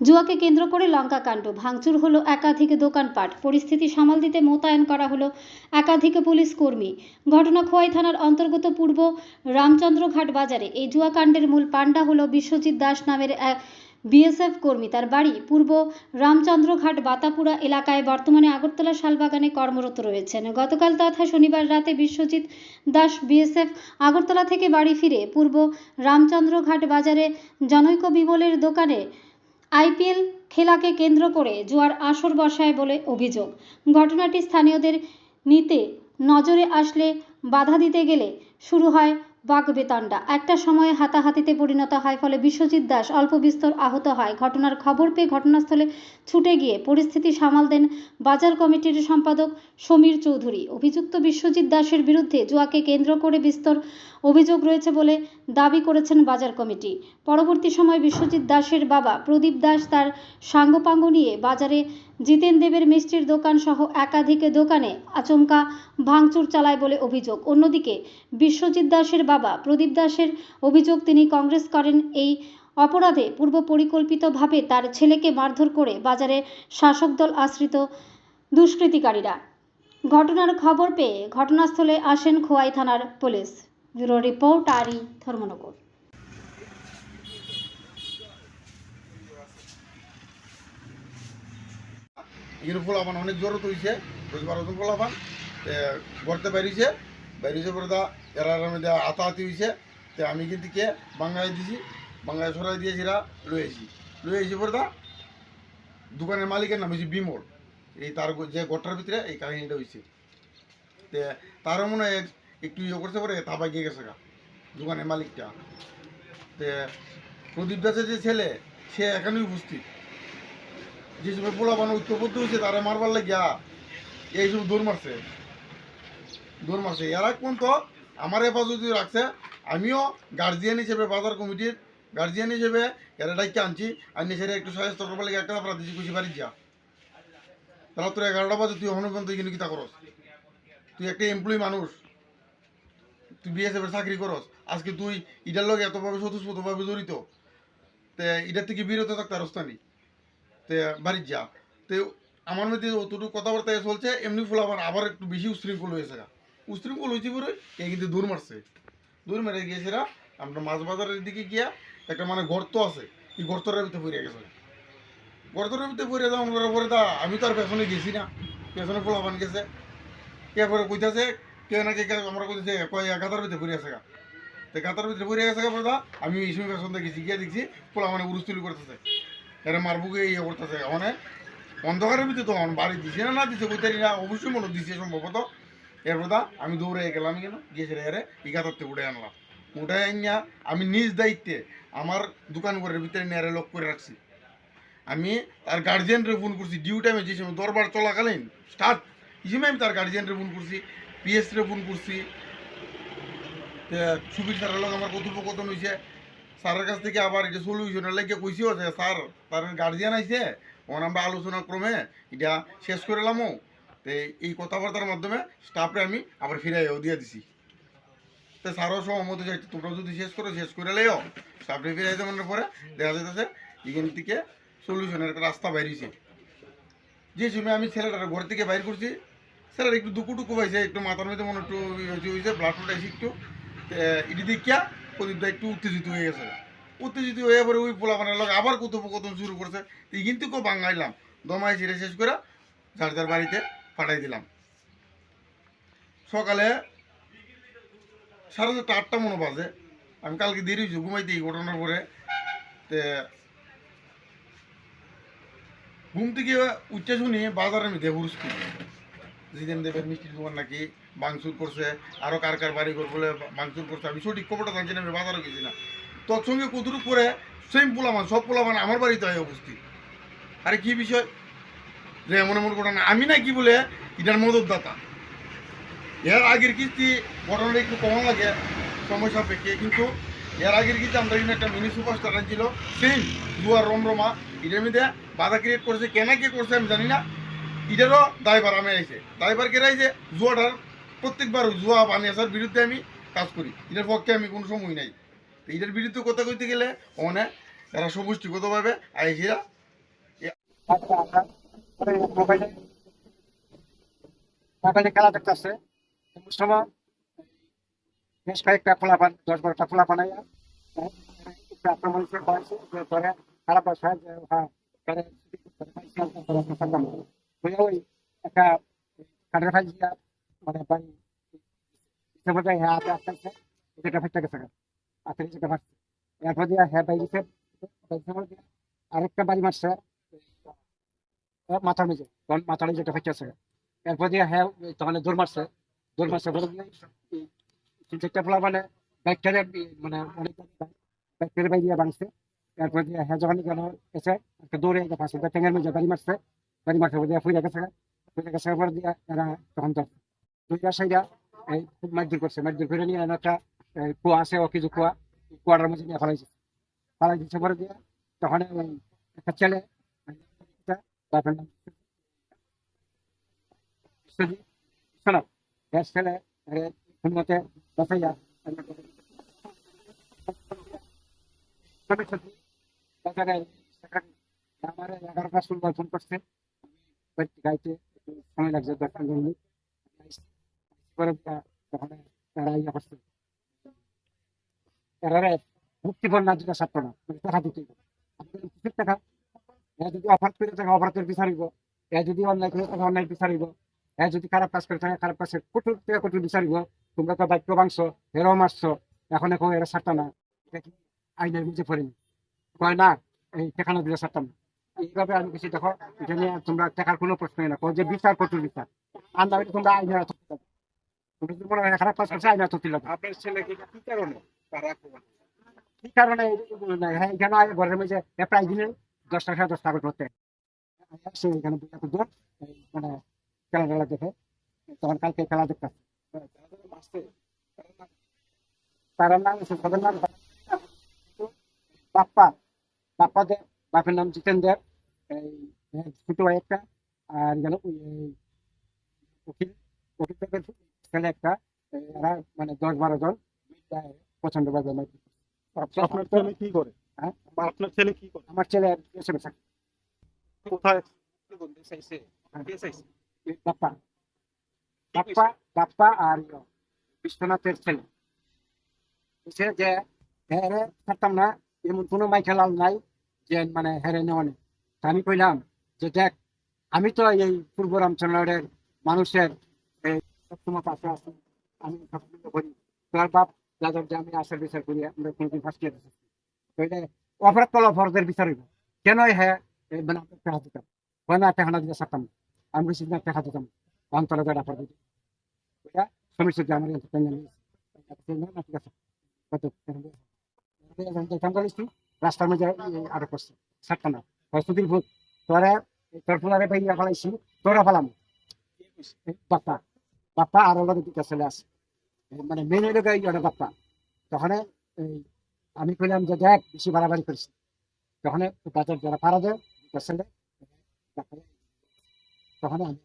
জুয়াকে কেন্দ্র করে লঙ্কা কাণ্ড। ভাঙচুর হলো একাধিক দোকানপাট। পরিস্থিতি সামাল দিতে মোতায়েন করা হলো একাধিক পুলিশ কর্মী। ঘটনা খোয়াই থানার অন্তর্গত পূর্ব রামচন্দ্রঘাট বাজারে। এই জুয়াকাণ্ডের মূল পাণ্ডা হলো বিশ্বজিৎ দাস নামের এক বিএসএফ কর্মী। তার বাড়ি পূর্ব রামচন্দ্রঘাট বাতাপুরা এলাকায়। বর্তমানে আগরতলা শালবাগানে কর্মরত রয়েছেন। গতকাল তথা শনিবার রাতে বিশ্বজিৎ দাস বিএসএফ আগরতলা থেকে বাড়ি ফিরে পূর্ব রামচন্দ্রঘাট বাজারে জনৈক বিমলের দোকানে আইপিএল খেলাকে কেন্দ্র করে জুয়ার আসর বসায় বলে অভিযোগ। ঘটনাটি স্থানীয়দের নিতে নজরে আসলে বাধা দিতে গেলে শুরু হয় বাগবেতান্ডা একটা সময়ে হাতাহাতিতে পরিণত হয়, ফলে বিশ্বজিৎ দাস অল্প বিস্তর আহত হয়। ঘটনার খবর পেয়ে ঘটনাস্থলে ছুটে গিয়ে পরিস্থিতি সামাল দেন বাজার কমিটির সম্পাদক সমীর চৌধুরী। অভিযুক্ত বিশ্বজিৎ দাসের বিরুদ্ধে জুয়াকে কেন্দ্র করে বিস্তর অভিযোগ রয়েছে বলে দাবি করেছেন বাজার কমিটি। পরবর্তী সময় বিশ্বজিৎ দাসের বাবা প্রদীপ দাস তার সাঙ্গপাঙ্গ নিয়ে বাজারে জিতেন দেবের মিষ্টির দোকান সহ একাধিক দোকানে আচমকা ভাঙচুর চালায় বলে অভিযোগ। অন্যদিকে বিশ্বজিৎ দাসের বাবা প্রদীপ দাসের অভিযোগ তিনি কংগ্রেস করেন এই অপরাধে পূর্ব পরিকল্পিতভাবে তার ছেলেকে মারধর করে বাজারে শাসক দল আশ্রিত দুষ্কৃতিকারীরা। ঘটনার খবর পেয়ে ঘটনাস্থলে আসেন খোয়াই থানার পুলিশ। ব্যুরো রিপোর্ট আরি ধর্মনগর। এখানে পোলাপান অনেক জোরত হয়েছে দশ বারো জন পোলাপান গড়তে বেরিয়েছে বেরিয়েছে পরে দা এরা মধ্যে আতাহাতি হয়েছে তো আমি কিন্তু কে? বাংলায় দিছি, বাংলায় সরাই দিয়েছি এরা লয়ে আসি পরে দা দোকানের মালিকের নাম হয়েছে বিমল। এই তার যে গোটার ভিতরে এই কাহিনীটা হয়েছে তে তারও মনে হয় একটু ইয়ে করতে পারে তা গিয়ে গেছে গা, দোকানের মালিকটা। তে প্রদীপ দাসের যে ছেলে, সে এখানেই উপস্থিত। যে সময় পোলা বানো ঐক্যবদ্ধ হয়েছে তারা মারবার লাগিয়া এই সব দৌড় মারছে। দৌড় মারছে। এরা কোন তো আমার হেফাজতে রাখছে, আমিও গার্জিয়ান হিসেবে, বাজার কমিটির গার্জিয়ান হিসেবে এরা ডাইকে আনছি আনি সেটা একটু সাহায্য করবার লাগে একটা আপনার দিচ্ছি খুশি বাড়ি যা। তারা তোর এগারোটা বাজে, তুই অনেক তুই কিন্তু কিতা করস? তুই একটা এমপ্লয়ি মানুষ। তুই বিএসএফ এর চাকরি করস। আজকে তুই ইটার লগে এতভাবে স্বতঃস্ফূর্তভাবে জড়িত। তে এটার থেকে বিরত থাকতে আরস্তানি তে বাড়ির যা। তে আমার মধ্যে অতটুকু কথাবার্তা চলছে এমনি ফুল আবার আবার একটু বেশি উশৃঙ্খল হয়েছে। উশৃঙ্খল হয়েছে পরে এ কিন্তু দূর মারছে। দূর মেরে গিয়েছিরা আমরা মাছ বাজারের দিকে গিয়া একটা মানে গর্ত আছে, এই গর্তটার ভিতরে পড়ে গেছে। গর্তটার ভিতরে পড়ে যাওয়ার পরে দা, আমি তো আর পেছনে গেছি না, পেছনে ফুলাবান গেছে। কে পরে কইতাছে, কে না কে আমরা কইতেছে কয় গাতার ভিতরে পড়ে আছে গা। তো গাতার ভিতরে পড়ে গেছে পরে দা, আমি এই সময় পেছন গেছি, গিয়ে দেখছি পোলা মানে উরুস্তুলি করতেছে। এরা মারবুকে ইয়ে করতেছে মানে অন্ধকারের ভিতরে তো আমার বাড়ি দিছে না না দিছে কইতারি না, অবশ্যই মনে দিছে সম্ভবত। এরপর আমি দৌড়ে গেলাম কেন? গিয়েছে এরে ইগাতারতে উঠে আনলাম। উঠে আনিয়া আমি নিজ দায়িত্বে আমার দোকান ঘরের ভিতরে নিয়ে লক করে রাখছি। আমি তার গার্জিয়ানরে ফোন করছি ডিউ টাইমে যে সময় দরবার চলাকালীন স্টার্ট এই সময় আমি তার গার্জিয়ানরে ফোন করছি পিএস রে ফোন করছি। সুবীর স্যারের লোক আমার কথোপকথন হয়েছে স্যারের কাছ থেকে আবার এটা সলিউশনের লাগে কইছিও যে স্যার তার গার্জিয়ান আইছে ওখানে আমরা আলোচনা ক্রমে এটা শেষ করে এলামও তো এই কথাবার্তার মাধ্যমে স্টাফে আমি আবার ফিরাইও দিয়ে দিছি। তো স্যারও সহমত হয়েছে তোমরা যদি শেষ করো, শেষ করে লেও স্টাফে ফিরাই দেওয়ার পরে দেখা যাইতেছে, এখান থেকে সলিউশনের রাস্তা বেরিয়েছে যে সময় আমি ছেলেটার ঘর থেকে বাইর করছি, ছেলেটা একটু দুকু টুকু পাইছে, একটু মাথার মধ্যে মনে একটু হয়েছে ব্লাড আইসি একটু এটি দেখিয়া প্রদীপটা একটু উত্তেজিত হয়ে গেছে। উত্তেজিত হয়ে পরে ওই পোলা বানার লোক আবার কথোপকথন শুরু করছে। কিন্তু কেউ বাঙাইলাম। দমাই ছিঁড়ে শেষ করে যার যার বাড়িতে পাঠাই দিলাম। সকালে সাড়ে চারটা, আটটা মনে বাজে। আমি কালকে দেরি হয়েছি, ঘুমাইতে এই ঘটনার পরে তে ঘুম থেকে উঠতে শুনি বাজারের মধ্যে হুরস্তি জিতেন দেবের মিষ্টির দোকান নাকি বাংচুর করছে আরও কার কার বাড়ি ঘর বলে বাংচুর করছে, আমি সঠিক খবরটা জানছি না, আমি বাজারে গেছি না। তৎসঙ্গে কতটুকু করে সেম পোলামান সব পোলামান আমার বাড়িতে হয় উপস্থিত। আরে কি বিষয়? যে এমন এমন ঘটনা আমি না কি বলে এটার মদতদাতা। এর আগের কিস্তি ঘটনাটা একটু কম লাগে, সময় সাপেক্ষে, কিন্তু এর আগের কিস্তি আমরা এখানে একটা মিনি সুপারস্টার ছিল সেম দুয়ার রমরমা, এটার মধ্যে বাধা ক্রিয়েট করেছে, কেনা কে করছে আমি জানি না এটারও দায়বার আমি আইছে। দায়বার কেরাই যে জুয়াটার প্রত্যেকবার জুয়া বানিয়াসার বিরুদ্ধে আমি কাজ করি। এটার পক্ষে আমি কোনো সময় নাই। তো এটার বিরুদ্ধে কথা কইতে গেলে সমষ্টিগতভাবে আইসিরা আচ্ছা আইয়া আক্রমণ করে ধরে খারাপ হয় ওই একটা কাঠের ফাইল দিয়া মানে বাড়ি হিসেবে যায় হ্যাঁ হাতে আসতে আসতে যেটা ফাইটটা গেছে হাতের যেটা ফাটছে এরপর দিয়া হ্যাঁ বাইরে আরেকটা বাড়ি মারছে মাথার মেঝে তখন মাথার যেটা ফাইটেছে এরপর দিয়ে হ্যাঁ তখন দৌড় মারছে দৌড় মারছে, বলে তিন চারটা ফলা মানে বাইকটারে মানে অনেক বাইকটারে বাইরে ভাঙছে। এরপর দিয়ে হ্যাঁ যখন কেন এসে একটা দৌড়ে একটা পাঁচটা ট্যাঙ্গের মধ্যে বাড়ি মারছে বাড়ি বলে দিয়ে ফুলে গেছে ফুলে গেছে পর দিয়ে এরা তখন তো দুইটা সাইডা এই খুব মারধর করছে মারধর করে নিয়ে একটা কুয়া আছে ও কিছু কুয়া কুয়াটার মধ্যে নিয়ে ফেলাইছে ফেলাই দিচ্ছে পরে দিয়ে তখন একটা ছেলে শোনো গ্যাস ছেলে আমার এগারোটা শুনবার ফোন করছে গাইতে একটু সময় লাগছে দশ পনেরো এ যদি অফার করে থাকে অন্যায় করে এ যদি খারাপ কাজ করে থাকে, খারাপ কাজে কঠোর থেকে কঠোর বিচারিব তোমরা তো বাক্য ভাঙছ হেরাও মারছো। এখন এখন এরা সারতা না। এটা কি আইনের বুঝে পড়েনি। কয় না, এই টেকানো দিলে সারতাম না। এইভাবে আমি কিছু দেখো এটা নিয়ে তোমরা টাকার কোনো প্রশ্নই না। যে বিচার কঠোর বিচার। আর না তোমরা আইনের হাতে তোমরা যদি মনে হয় খারাপ কাজ করছে আইনের হাতে তুলে আপনার ছেলেকে কি কারণে? তারা কি কারণে? হ্যাঁ এখানে ঘরের মধ্যে এ প্রায় দিনে দশটা সাড়ে দশটা করে সে এখানে দুটো মানে খেলা টেলা দেখে। তখন কালকে খেলা দেখতে তারা নাম সদের নাম বাপ্পা। বাপ্পা দেব বাপের নাম জিতেন দেব ছোট একটা আর গেল উকিল উকিল দেবের ছেলে একটা এরা মানে দশ বারো জন মিলে পছন্দ বাজে আচ্ছা, আপনার ছেলে কি করে? হ্যাঁ? আপনার ছেলে কি করে? আমার ছেলে কোথায়? বাপ্পা। বাপ্পা বাপ্পা আর বিশ্বনাথের ছেলে। বুঝছে যে হ্যাঁ থাকতাম না এমন কোনো মাইকেলাল নাই যে মানে হেরে নেওয়া নেই। আমি কইলাম যে দেখ, আমি তো এই পূর্ব রামচন্দ্রের মানুষের পাশে আছি আমি করি। তোর বাপ যাদের যে আমি আসার বিচার করি, আমরা কোনোদিন ফার্স্ট ইয়ার কইলে অপরাধ কল অপরাধের বিচার হইব। কেন হ্যাঁ মানে আপনার টাকা দিতাম? হয় না টাকা না? দিতে সারতাম আমি বেশি দিতাম অন্তরে ওটা সমস্যা যে আমার ঠিক আছে। কত রাস্তার মধ্যে আরও করছে। সারতা না। হসপিটাল ভূত তোরে, তোর ফেলাম। বাপ্পা আর ওরা দুটা ছেলে আছে। মানে মেনে লোকে ইয়ে বাপ্পা। তখন আমি যে দেখ, বেশি বাড়াবাড়ি তখন বাজার যারা আমি